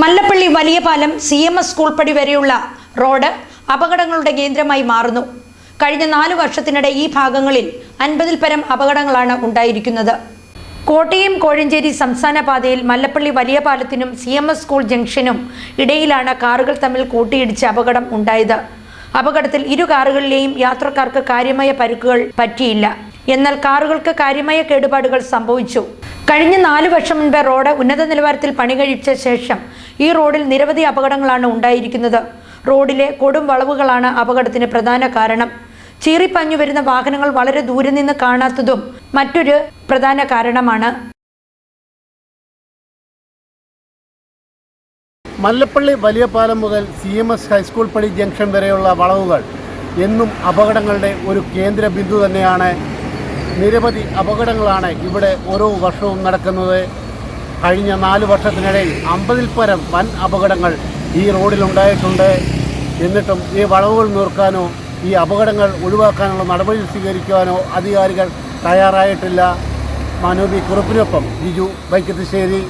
മല്ലപ്പള്ളി വലിയ പാലം C M S school പടി വരെയുള്ള റോഡ് അപകടങ്ങളുടെ കേന്ദ്രമായി മാറുന്നു. കഴിഞ്ഞ നാലു വർഷത്തിനിടെ ഈ ഭാഗങ്ങളിൽ അൻപതിൽ പരം അപകടങ്ങളാണ് ഉണ്ടായിരിക്കുന്നത്. കോട്ടയം കോഴഞ്ചേരി സംസ്ഥാന പാതയിൽ മല്ലപ്പള്ളി വലിയ പാലത്തിനും സി എം എസ് സ്കൂൾ ജംഗ്ഷനും ഇടയിലാണ് കാറുകൾ തമ്മിൽ കൂട്ടിയിടിച്ച് അപകടം ഉണ്ടായത്. അപകടത്തിൽ ഇരു കാറുകളിലെയും യാത്രക്കാർക്ക് കാര്യമായ പരുക്കുകൾ പറ്റിയില്ല. എന്നാൽ കാറുകൾക്ക് കാര്യമായ കേടുപാടുകൾ സംഭവിച്ചു. കഴിഞ്ഞ നാലു വർഷം മുൻപ് റോഡ് ഉന്നത നിലവാരത്തിൽ പണി കഴിച്ച ശേഷം ഈ റോഡിൽ നിരവധി അപകടങ്ങളാണ് ഉണ്ടായിരിക്കുന്നത്. റോഡിലെ കൊടും വളവുകളാണ് അപകടത്തിന് പ്രധാന കാരണം. ചീറിപ്പാഞ്ഞു വരുന്ന വാഹനങ്ങൾ വളരെ ദൂരെ നിന്ന് കാണാത്തതും മറ്റൊരു പ്രധാന കാരണമാണ്. മല്ലപ്പള്ളി വലിയ പാലം മുതൽ C M S high school പടി ജംഗ്ഷൻ വരെയുള്ള വളവുകൾ എന്നും അപകടങ്ങളുടെ ഒരു കേന്ദ്ര ബിന്ദു തന്നെയാണ് നിരവധി അപകടങ്ങളാണ് ഇവിടെ ഓരോ വർഷവും നടക്കുന്നത്. കഴിഞ്ഞ നാല് വർഷത്തിനിടയിൽ അമ്പതിൽ പരം വൻ അപകടങ്ങൾ ഈ റോഡിലുണ്ടായിട്ടുണ്ട്. എന്നിട്ടും ഈ വളവുകൾ നീർക്കാനോ ഈ അപകടങ്ങൾ ഒഴിവാക്കാനുള്ള നടപടി സ്വീകരിക്കുവാനോ അധികാരികൾ തയ്യാറായിട്ടില്ല. മനോബി കുറുപ്പിനൊപ്പം ബിജു വൈക്കത്തുശ്ശേരി.